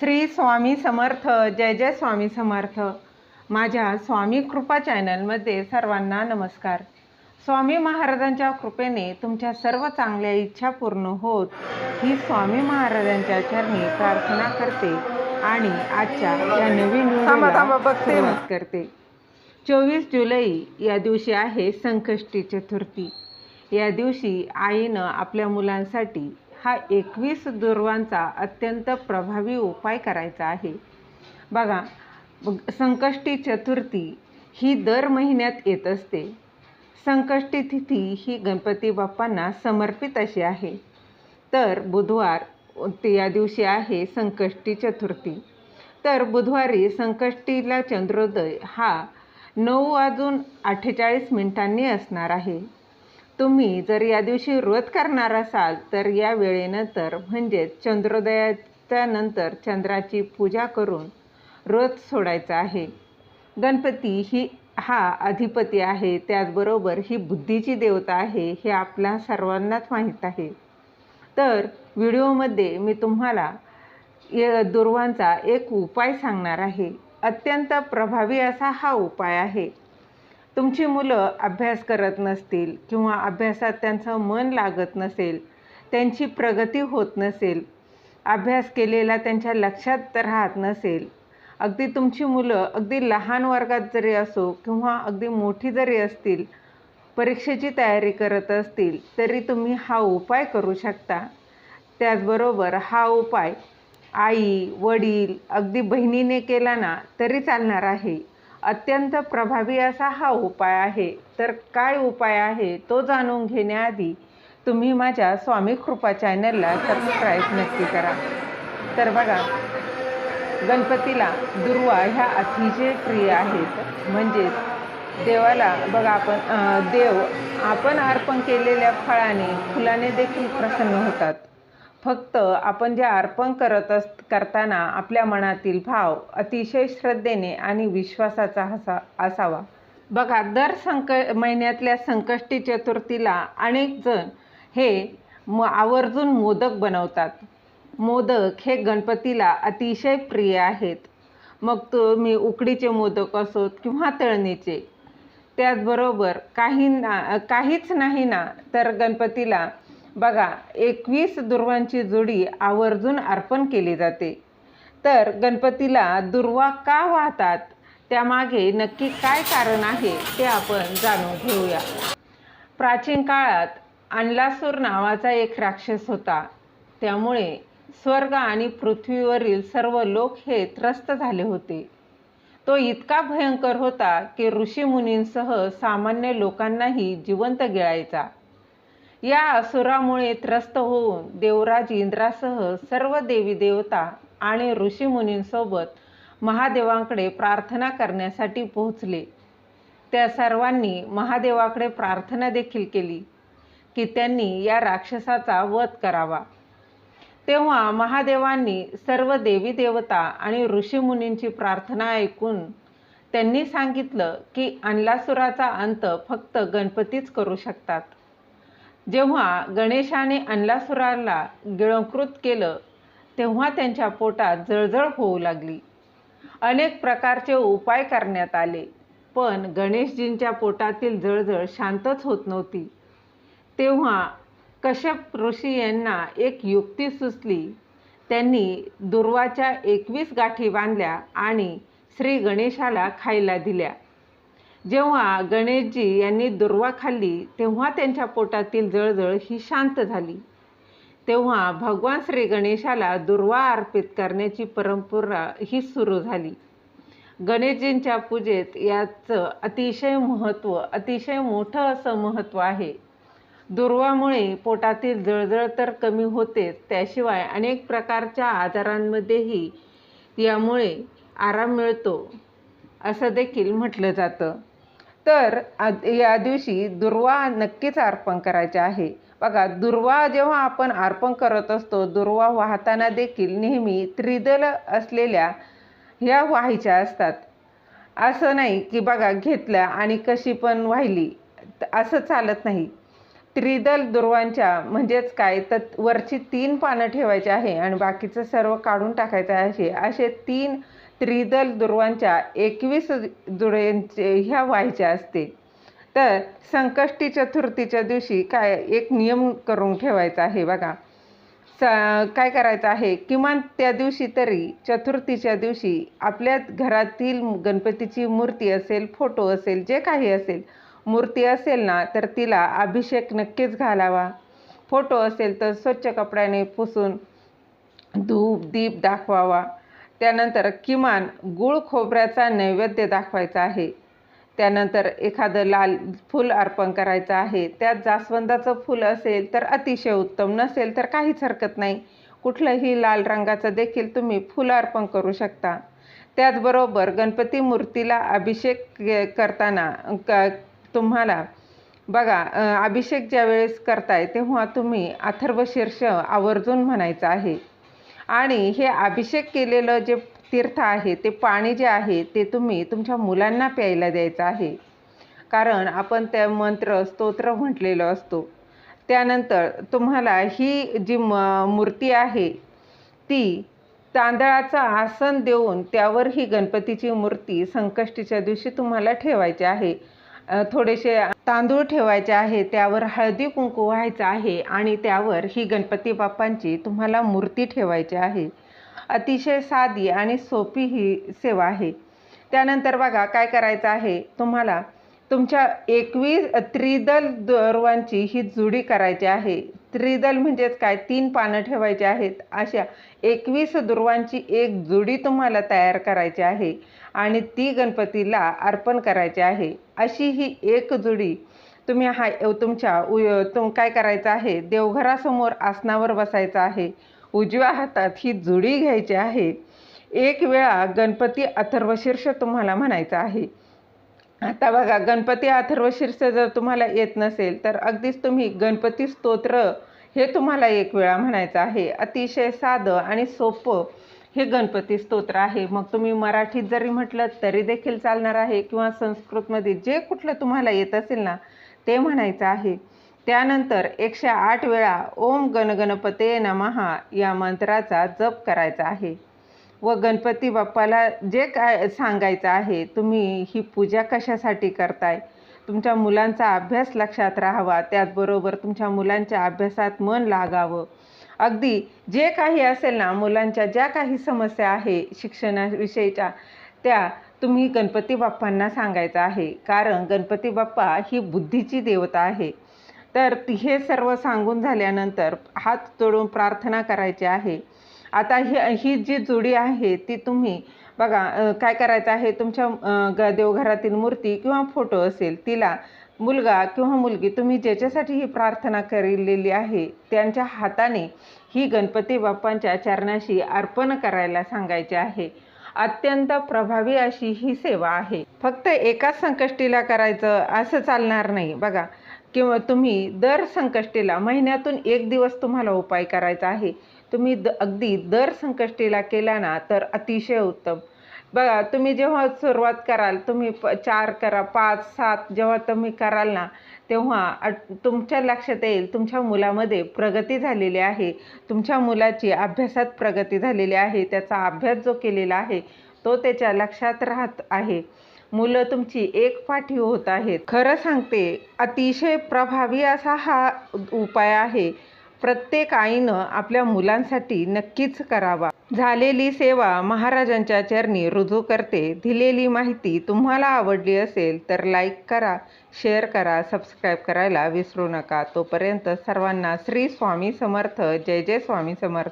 श्री स्वामी समर्थ जय जय स्वामी समर्थ. माझ्या स्वामी कृपा चॅनलमध्ये सर्वांना नमस्कार. स्वामी महाराजांच्या कृपेने तुमच्या सर्व चांगल्या इच्छा पूर्ण होत ही स्वामी महाराजांच्या चरणी प्रार्थना करते आणि आजच्या या नवीन करते. चोवीस जुलै या दिवशी आहे संकष्टी चतुर्थी. या दिवशी आईनं आपल्या मुलांसाठी हा एकवीस दुर्वांचा अत्यंत प्रभावी उपाय करायचा आहे. बघा संकष्टी चतुर्थी ही दर महिन्यात येत असते. संकष्टी तिथी ही गणपती बाप्पांना समर्पित अशी आहे. तर बुधवार ते या दिवशी आहे संकष्टी चतुर्थी. तर बुधवारी संकष्टीला चंद्रोदय हा नऊ वाजून अठ्ठेचाळीस मिनिटांनी असणार आहे. तुम्ही जर या दिवशी व्रत करणार असाल तर या वेळेनंतर म्हणजेच चंद्रोदयाच्या नंतर चंद्राची पूजा करून व्रत सोडायचं आहे. गणपती ही हा अधिपती आहे त्याचबरोबर ही बुद्धीची देवता आहे हे आपल्या सर्वांनाच माहीत आहे. तर व्हिडिओमध्ये मी तुम्हाला या दुर्वांचा एक उपाय सांगणार आहे. अत्यंत प्रभावी असा हा उपाय आहे. तुमची मुलं अभ्यास करत नसतील किंवा अभ्यासात त्यांचं मन लागत नसेल त्यांची प्रगती होत नसेल अभ्यास केलेला त्यांच्या लक्षात राहत नसेल. अगदी तुमची मुलं अगदी लहान वर्गात जरी असो किंवा अगदी मोठी जरी असतील परीक्षेची तयारी करत असतील तरी तुम्ही हा उपाय करू शकता. त्याचबरोबर हा उपाय आई वडील अगदी बहिणीने केला ना तरी चालणार आहे. अत्यंत प्रभावी असा हा उपाय आहे. तर काय उपाय आहे तो जाणून घेण्याआधी तुम्ही माझ्या स्वामी कृपा चॅनलला सबस्क्राईब नक्की करा. तर बघा गणपतीला दुर्वा ह्या अतिशय प्रिय आहेत. म्हणजेच देवाला बघा आपण देव आपण अर्पण केलेल्या फळाने फुलाने देखील प्रसन्न होतात. फक्त आपण जे अर्पण करत अस करताना आपल्या मनातील भाव अतिशय श्रद्धेने आणि विश्वासाचा हसा असावा. बघा दर संक महिन्यातल्या संकष्टी चतुर्थीला अनेक जण हे म आवर्जून मोदक बनवतात. मोदक हे गणपतीला अतिशय प्रिय आहेत. मग तुम्ही उकडीचे मोदक असोत किंवा तळणीचे. त्याचबरोबर काही ना काहीच नाही ना तर गणपतीला बघा एकवीस दुर्वांची जोडी आवर्जून अर्पण केली जाते. तर गणपतीला दुर्वा का वाहतात? त्यामागे नक्की काय कारण आहे ते आपण जाणून घेऊया. प्राचीन काळात अनलासूर नावाचा एक राक्षस होता. त्यामुळे स्वर्ग आणि पृथ्वीवरील सर्व लोक हे त्रस्त झाले होते. तो इतका भयंकर होता की ऋषीमुनींसह सामान्य लोकांनाही जिवंत गिळायचा. या असुरामुळे त्रस्त होऊन देवराज इंद्रासह सर्व देवी देवता आणि ऋषीमुनींसोबत महादेवांकडे प्रार्थना करण्यासाठी पोहोचले. त्या सर्वांनी महादेवाकडे प्रार्थना देखील केली की त्यांनी या राक्षसाचा वध करावा. तेव्हा महादेवांनी सर्व देवी देवता आणि ऋषीमुनींची प्रार्थना ऐकून त्यांनी सांगितलं की अनलासुराचा अंत फक्त गणपतीच करू शकतात. जेव्हा गणेशाने अनलासुराला गिळंकृत केलं तेव्हा त्यांच्या पोटात जळजळ होऊ लागली. अनेक प्रकारचे उपाय करण्यात आले पण गणेशजींच्या पोटातील जळजळ शांतच होत नव्हती. तेव्हा कश्यप ऋषी यांना एक युक्ती सुचली. त्यांनी दुर्वाच्या एकवीस गाठी बांधल्या आणि श्री गणेशाला खायला दिल्या. जेव्हा गणेशजी यांनी दुर्वा खाल्ली तेव्हा त्यांच्या पोटातील जळजळ ही शांत झाली. तेव्हा भगवान श्री गणेशाला दुर्वा अर्पित करण्याची परंपरा ही सुरू झाली. गणेशजींच्या पूजेत याचं अतिशय महत्त्व अतिशय मोठं असं महत्त्व आहे. दुर्वामुळे पोटातील जळजळ तर कमी होतेच त्याशिवाय अनेक प्रकारच्या आजारांमध्येही यामुळे आराम मिळतो असं देखील म्हटलं जातं. तर आ- या दिवशी दुर्वा नक्कीच अर्पण करायचे आहे. बघा दुर्वा जेव्हा आपण अर्पण करत असतो दुर्वा वाहताना देखील नेहमी त्रिदल असलेल्या ह्या व्हायच्या असतात. असं नाही की बघा घेतल्या आणि कशी पण वाहिली असं चालत नाही. त्रिदल दुर्वांच्या म्हणजेच काय? तर वरची तीन पानं ठेवायची आहे आणि बाकीचं सर्व काढून टाकायचं आहे. असे तीन त्रिदल दुर्वांच्या एकवीस जुळ्यांचे ह्या व्हायच्या असते तर संकष्टी चतुर्थीच्या दिवशी काय एक नियम करून ठेवायचा आहे बघा. स काय करायचं आहे? किमान त्या दिवशी तरी चतुर्थीच्या दिवशी आपल्या घरातील गणपतीची मूर्ती असेल फोटो असेल जे काही असेल मूर्ती असेल ना तर तिला अभिषेक नक्कीच घालावा. फोटो असेल तर स्वच्छ कपड्याने पुसून धूप दीप दाखवावा. त्यानंतर किमान गूळ खोबऱ्याचा नैवेद्य दाखवायचा आहे. त्यानंतर एखादं लाल फूल अर्पण करायचं आहे. त्यात जास्वंदाचं फूल असेल तर अतिशय उत्तम नसेल तर काहीच हरकत नाही. कुठलंही लाल रंगाचं देखील तुम्ही फुलं अर्पण करू शकता. त्याचबरोबर गणपती मूर्तीला अभिषेक करताना क तुम्हाला बघा अभिषेक ज्यावेळेस करताय तेव्हा तुम्ही अथर्व शीर्ष आवर्जून म्हणायचं आहे. आणि हे अभिषेक केलेलं जे तीर्थ आहे ते पाणी जे आहे ते तुम्ही तुमच्या मुलांना प्यायला द्यायचं आहे. कारण आपण त्या मंत्र स्तोत्र म्हटलेलं असतो. त्यानंतर तुम्हाला ही जी म मूर्ती आहे ती तांदळाचं आसन देऊन त्यावर ही गणपतीची मूर्ती संकष्टीच्या दिवशी तुम्हाला ठेवायची आहे. थोडेसे तांदूळ ठेवायचे आहे त्यावर हळदी कुंकू व्हायचं आहे आणि त्यावर ही गणपती बाप्पांची तुम्हाला मूर्ती ठेवायची आहे. अतिशय साधी आणि सोपी ही सेवा आहे. त्यानंतर बघा काय करायचं आहे तुम्हाला तुमच्या एकवीस त्रिदल दुर्वांची ही जुडी करायची आहे. त्रिदल म्हणजेच काय? तीन पानं ठेवायची आहेत. अशा एकवीस दुर्वांची एक जुडी तुम्हाला तयार करायची आहे. आणि ती गणपतीला अर्पण करायची आहे. अशी ही एक जुडी तुम्ही हा तुमच्या उ तुम काय करायचं आहे? देवघरासमोर आसनावर बसायचं आहे. उजव्या हातात ही जुडी घ्यायची आहे. एक वेळा गणपती अथर्वशीर्ष तुम्हाला म्हणायचं आहे. आता बघा गणपती अथर्वशीर्ष जर तुम्हाला येत नसेल तर अगदीच तुम्ही गणपती स्तोत्र हे तुम्हाला एक वेळा म्हणायचं आहे. अतिशय साधं आणि सोपं हे गणपती स्तोत्र आहे. मग तुम्ही मराठीत जरी म्हटलं तरी देखील चालणार आहे किंवा संस्कृतमध्ये जे कुठलं तुम्हाला येत असेल ना ते म्हणायचं आहे. त्यानंतर एकशे आठ वेळा ओम गणगणपते नमहा या मंत्राचा जप करायचा आहे. व गणपती बाप्पाला जे काय सांगायचं आहे तुम्ही ही पूजा कशासाठी करताय? तुमच्या मुलांचा अभ्यास लक्षात राहावा. त्याचबरोबर तुमच्या मुलांच्या अभ्यासात मन लागावं. अगदी जे काही असेल ना मुलांच्या ज्या काही समस्या आहे शिक्षणाविषयीच्या त्या तुम्ही गणपती बाप्पांना सांगायचं आहे. कारण गणपती बाप्पा ही बुद्धीची देवता आहे. तर हे सर्व सांगून झाल्यानंतर हात तोडून प्रार्थना करायची आहे. आता ही ही जी जोडी आहे ती तुम्ही बघा काय करायचं आहे? तुमच्या ग देवघरातील मूर्ती किंवा फोटो असेल तिला मुलगा किंवा मुलगी तुम्ही ज्याच्यासाठी ही प्रार्थना केलेली आहे त्यांच्या हाताने ही गणपती बाप्पांच्या चरणाशी अर्पण करायला सांगायचे आहे. अत्यंत प्रभावी अशी ही सेवा आहे. फक्त एकाच संकष्टीला करायचं असं चालणार नाही बघा. किंवा तुम्ही दर संकष्टीला महिन्यातून एक दिवस तुम्हाला उपाय करायचा आहे. तुम्ही द अगदी दर संकष्टीला केला ना तर अतिशय उत्तम. बघा तुम्ही जेव्हा सुरुवात कराल तुम्ही प चार करा पाच सात जेव्हा तुम्ही कराल ना तेव्हा अट- तुमच्या लक्षात येईल तुमच्या मुलामध्ये प्रगती झालेली आहे. तुमच्या मुलाची अभ्यासात प्रगती झालेली आहे. त्याचा अभ्यास जो केलेला आहे तो त्याच्या लक्षात राहत आहे. मुलं तुमची एक पाठी होत आहेत. खरं सांगते अतिशय प्रभावी असा हा उपाय आहे. प्रत्येक आईनं आपल्या मुलांसाठी नक्कीच करावा. झालेली सेवा महाराजांच्या चरणी रुजू करते. दिलेली माहिती तुम्हाला आवडली असेल तर लाईक करा शेअर करा सबस्क्राईब करायला विसरू नका. तोपर्यंत सर्वांना श्री स्वामी समर्थ. जय जय स्वामी समर्थ.